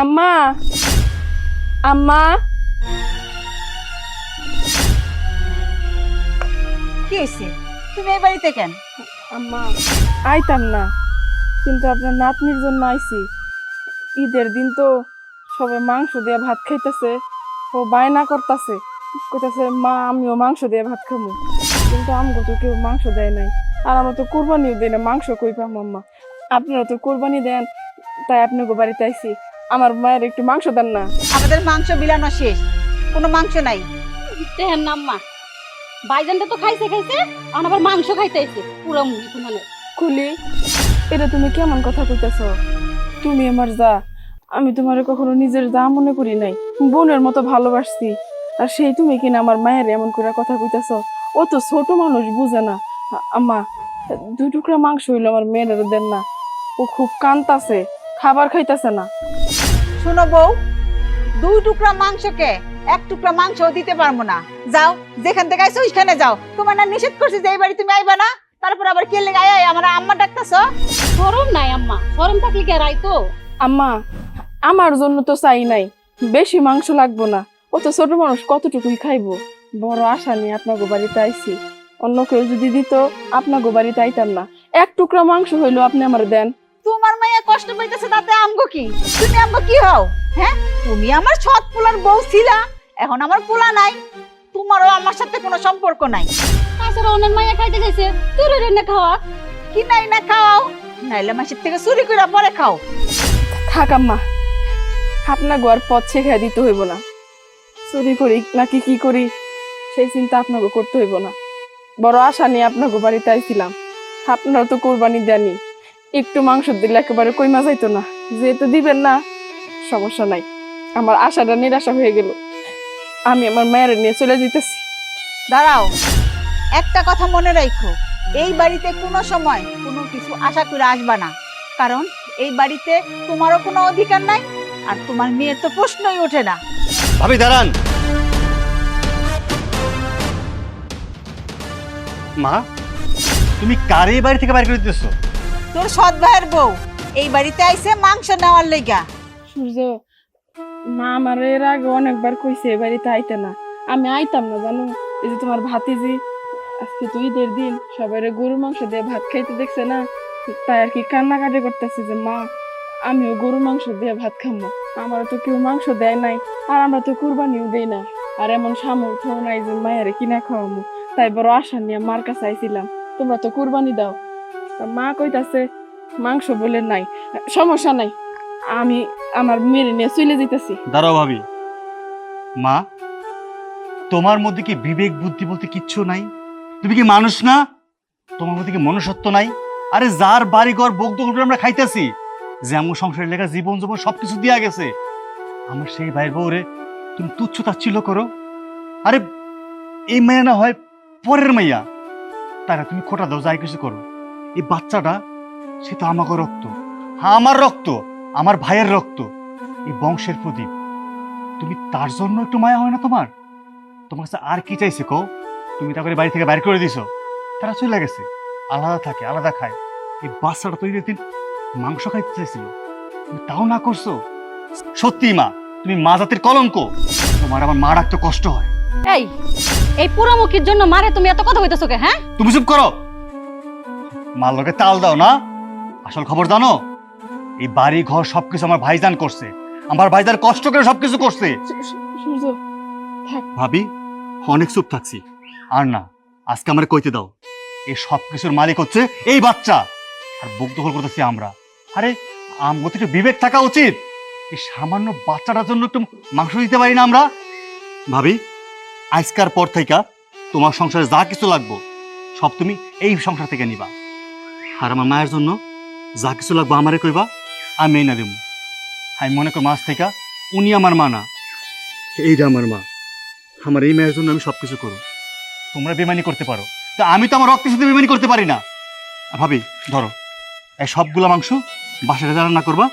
আম্মা। আম্মা। কি হয়েছে তুমি এই বাড়িতে কেন? আম্মা। আইতাম না কিন্তু আপনার নাতনির জন্য আইছি। ঈদের দিন তো সবাই মাংস দিয়ে ভাত খাইতেছে ও বায়না করতেছে। কইতাছে মা আমিও মাংস দিয়ে ভাত খাব কিন্তু আমগো তো কেউ মাংস দেয় নাই। আর আমরা তো কোরবানিও দিই না মাংস কই পাম আম্মা? আপনারা তো কোরবানি দেন তাই আপনাকে বাড়িতে আইছি। আমার মায়ের একটু মাংস দেন না। আমাদের মাংস বিলানো শেষ। কোনো মাংস নাই। দেহের নাম মা বাইজানটা তো খাইছে খাইছে আর আবার মাংস খাইতেছে। পুরো মুড়ি মানে কুলি এটা তুমি কেমন কথা কইতাছ? তুমি আমার যা আমি তোমার কখনো নিজের যা মনে করি নাই বোনের মতো ভালোবাসছি। আর সেই তুমি কিনা আমার মায়ের এমন করে কথা কইতাছ? ও তো ছোট মানুষ বুঝে না। আম্মা দুই টুকরা মাংস হইল আমার মেয়ের দেন না। ও খুব কান্তাছে। খাবার খাইতেছে না। শোনো বউ দুই টুকরা মাংসকে এক টুকরা মাংস দিতে পারব না। যাও যেখান থেকে আইছো ওইখানে যাও। তোমার না নিষেধ করছি যে এই বাড়ি তুমি আইবা না। তারপর আবার কে লেগে আয় আমার আম্মা ডাকতেছ? সরম নাই আম্মা। সরম থাকলে কে আর আইতো? আম্মা আমার জন্য তো চাই নাই। বেশি মাংস লাগবো না। ও তো ছোট মানুষ কতটুকুই খাইবো? বড় আশা নিয়ে আপনার বাড়িতে আইছি। অন্য কেউ যদি দিত আপনার বাড়িতে আইতাম না। এক টুকরা মাংস হইল আপনি আমার দেন। তোমার মাইয়া কষ্ট পাইতেছে তাতে আমগো কি? তুমি আমগো কি হও? হ্যাঁ? তুমি আমার ছট পোলার বউ ছিলা এখন আমার পোলা নাই তোমারও আমার সাথে কোনো সম্পর্ক নাই। তাছাড়া অন্যের মাইয়া খাইতে চাইছে তোর রেনে খাওয়া। কি নাই না খাও নাইলে মাসের থেকে চুরি করে পরে খাও। থাক আম্মা আপনার ঘর পথ শেখায় দিতে হইব না। চুরি করি নাকি কি করি সেই চিন্তা আপনাকে করতে হইব না। বড় আশা নিয়ে আপনাকে বাড়িতে আইছিলাম। আপনারা তো কোরবানি দেনই একটু মাংস দিলে একেবারে কই কইমা যাইতো না। যেহেতু দিবেন না সমস্যা নাই। আমার আশাটা নিরাশা হয়ে গেল। আমি আমার মায়ের নিয়ে চলে যেতেছি দাঁড়াও একটা কথা মনে রাখো এই বাড়িতে কোনো সময় কোনো কিছু আশা করে আসবা না। কারণ এই বাড়িতে তোমারও কোনো অধিকার নাই আর তোমার মেয়ের তো প্রশ্নই ওঠে না। ভাবি দাঁড়ান। মা তুমি কারে বাড়ি থেকে বাইর করে দিতেছো? তোর সৎ ভাইয়ের বউ। এই বাড়িতে আইছে মাংস নেওয়ার লেগা। সূর্য, মা আমার এর আগে অনেকবার কইছে এ বাড়িতে আইতে না। আমি আইতাম না, জানো? এই যে তোমার ভাতিজি, আজকে তো ঈদের দিন সবাই গরু মাংস দিয়ে ভাত খাইতে দেখছে না? তাই আর কি কান্নাকাটি করতেছে যে, মা, আমিও গরু মাংস দিয়ে ভাত খাব আমারও তো কেউ মাংস দেয় নাই, আর আমরা তো কুরবানিও দেই না। আর এমন সামর্থ্য নাই যে মায়ের কিনা খাওয়ামো। তাই বড় আশা নিয়ে মার কাছে আইছিলাম, তোমরা তো কুরবানি দাও। মা কইতাছে, মাংস বলে নাই, সমস্যা নাই, আমি আমার মেরে নিয়ে চলে যেতেছি দাঁড়াও ভাবি। মা, তোমার মধ্যে কি বিবেক বুদ্ধি বলতে কিচ্ছু নাই? তুমি কি মানুষ না? তোমার মধ্যে কি মনুষ্যত্ব নাই? আরে যার বাড়ি ঘর করে আমরা খাইতেছি যেমন সংসারের লেখা জীবন জীবন সবকিছু দিয়া গেছে, আমার সেই ভাই বউরে তুমি তুচ্ছ তাচ্ছিল করো? আরে, এই মেয়ে না হয় পরের মাইয়া, তারা তুমি খোটা দাও, যাই কিছু করো। এই বাচ্চাটা সে তো আমাকে রক্ত। হ্যাঁ আমার রক্ত আমার ভাইয়ের রক্ত। এই বংশের প্রদীপ। তুমি তার জন্য একটু মায়া হয় না তোমার? তোমার কাছে আর কি চাইছে কও? তুমি তারপরে বাড়ি থেকে বাইর করে দিছো। তারা চলে গেছে। আলাদা থাকে আলাদা খায়। এই বাচ্চাটা তৈরি দিন মাংস খাইতে চাইছিল। তুমি তাও না করছ? সত্যি মা তুমি মা জাতির কলঙ্ক। তোমার আমার মা রাখতে কষ্ট হয়। এই এই পুরো পুরামুখীর জন্য মারে তুমি এত কথা হইতেছো কে হ্যাঁ? তুমি চুপ করো। মার লোকে তাল দাও না। আসল খবর জানো? এই বাড়ি ঘর সবকিছু আমার ভাইজান করছে। আমার ভাইজান কষ্ট করে সবকিছু করছে। ভাবি অনেক চুপ থাকছি। আর না আজকে আমার কইতে দাও। এই সব কিছুর মালিক হচ্ছে এই বাচ্চা। আর বুক দখল করতেছি আমরা। আরে আমগো থেকে বিবেক থাকা উচিত। এই সামান্য বাচ্চাটার জন্য একটু মাংস দিতে পারি না আমরা? ভাবি আজকার পর থেকে তোমার সংসারে যা কিছু লাগবো সব তুমি এই সংসার থেকে নিবা। আর আমার মায়ের জন্য যা কিছু লাগবো আমারে কইবা, আমি এই না দেবো আমি মনে করি মাছ থেকে উনি আমার মা না। এই যে আমার মা, আমার এই মেয়ের জন্য আমি সবকিছু করো। তোমরা বেমানি করতে পারো। তা আমি তো আমার রক্তের সাথে বেমানি করতে পারি না। ভাবি, ধরো, এই সবগুলা মাংস বাসায় রান্না করবা,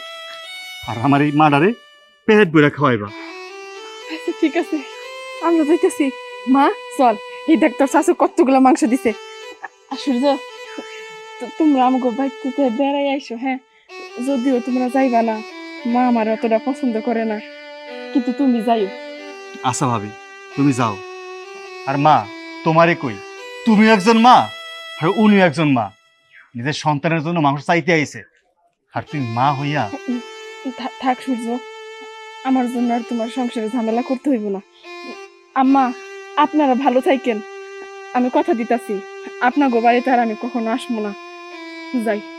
আর আমার এই মাডারে পেট বইরা খাওয়াইবা। আচ্ছা ঠিক আছে। আমরা যাইতেছি। মা, চল। এই দেখ তোর শাশু কতগুলো মাংস দিছে। আর সূর্য তোমরা আমাকে বাড়িতে বেড়াই আইসো হ্যাঁ? যদিও তোমরা যাইবা না মা আমার অতটা পছন্দ করে না। কিন্তু তুমি যাইও। আচ্ছা ভাবি তুমি যাও। আর মা তোমারে কই? তুমি একজন মা আর উনি একজন মা। নিজের সন্তানের জন্য মানুষ চাইতে আইছে। আর তুমি মা হইয়া থাক সূর্য আমার জন্য আর তোমার সংসারে ঝামেলা করতে হইব না। আম্মা আপনারা ভালো থাকেন। আমি কথা দিতাছি। আপনার বাড়িতে আর আমি কখনো আসব না। যাই